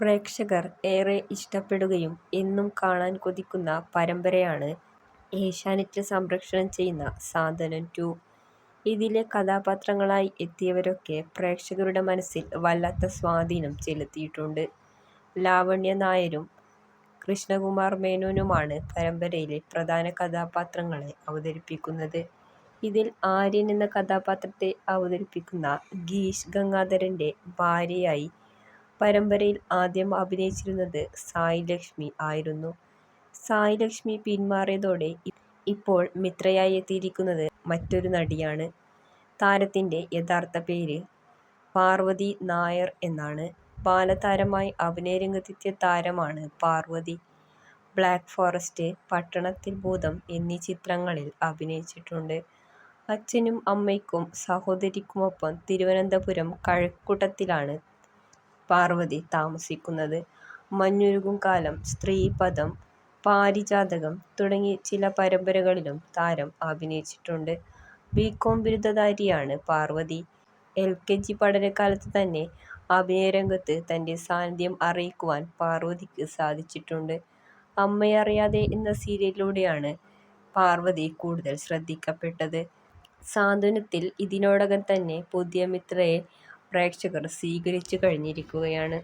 പ്രേക്ഷകർ ഏറെ ഇഷ്ടപ്പെടുകയും എന്നും കാണാൻ കൊതിക്കുന്ന പരമ്പരയാണ് ഏഷ്യാനെറ്റ് സംപ്രേഷണം ചെയ്യുന്ന സാന്ത്വനം ടു. ഇതിലെ കഥാപാത്രങ്ങളായി എത്തിയവരൊക്കെ പ്രേക്ഷകരുടെ മനസ്സിൽ വല്ലാത്ത സ്വാധീനം ചെലുത്തിയിട്ടുണ്ട്. ലാവണ്യ നായരും കൃഷ്ണകുമാർ മേനോനുമാണ് പരമ്പരയിലെ പ്രധാന കഥാപാത്രങ്ങളെ അവതരിപ്പിക്കുന്നത്. ഇതിൽ ആര്യൻ എന്ന കഥാപാത്രത്തെ അവതരിപ്പിക്കുന്ന ഗീഷ് ഗംഗാധരന്റെ ഭാര്യയായി പരമ്പരയിൽ ആദ്യം അഭിനയിച്ചിരുന്നത് സായ് ലക്ഷ്മി ആയിരുന്നു. സായ് ലക്ഷ്മി പിന്മാറിയതോടെ ഇപ്പോൾ മിത്രയായി എത്തിയിരിക്കുന്നത് മറ്റൊരു നടിയാണ്. താരത്തിന്റെ യഥാർത്ഥ പേര് പാർവതി നായർ എന്നാണ്. ബാലതാരമായി അഭിനയരംഗത്തെത്തിയ താരമാണ് പാർവതി. ബ്ലാക്ക് ഫോറസ്റ്റ്, പട്ടണത്തിൽ ഭൂതം എന്നീ ചിത്രങ്ങളിൽ അഭിനയിച്ചിട്ടുണ്ട്. അച്ഛനും അമ്മയ്ക്കും സഹോദരിക്കുമൊപ്പം തിരുവനന്തപുരം കഴക്കൂട്ടത്തിലാണ് പാർവതി താമസിക്കുന്നത്. മഞ്ഞുരുകും കാലം, സ്ത്രീപദം, പാരിജാതകം തുടങ്ങി ചില പരമ്പരകളിലും താരം അഭിനയിച്ചിട്ടുണ്ട്. ബികോം ബിരുദധാരിയാണ് പാർവതി. എൽ. കെ. ജി പഠനകാലത്ത് തന്നെ അഭിനയരംഗത്ത് തന്റെ സാന്നിധ്യം അറിയിക്കുവാൻ പാർവതിക്ക് സാധിച്ചിട്ടുണ്ട്. അമ്മയറിയാതെ എന്ന സീരിയലിലൂടെയാണ് പാർവതി കൂടുതൽ ശ്രദ്ധിക്കപ്പെട്ടത്. സാന്ത്വനത്തിൽ ഇതിനോടകം തന്നെ പുതിയ മിത്രയെ പ്രേക്ഷകർ സ്വീകരിച്ചു കഴിഞ്ഞിരിക്കുകയാണ്.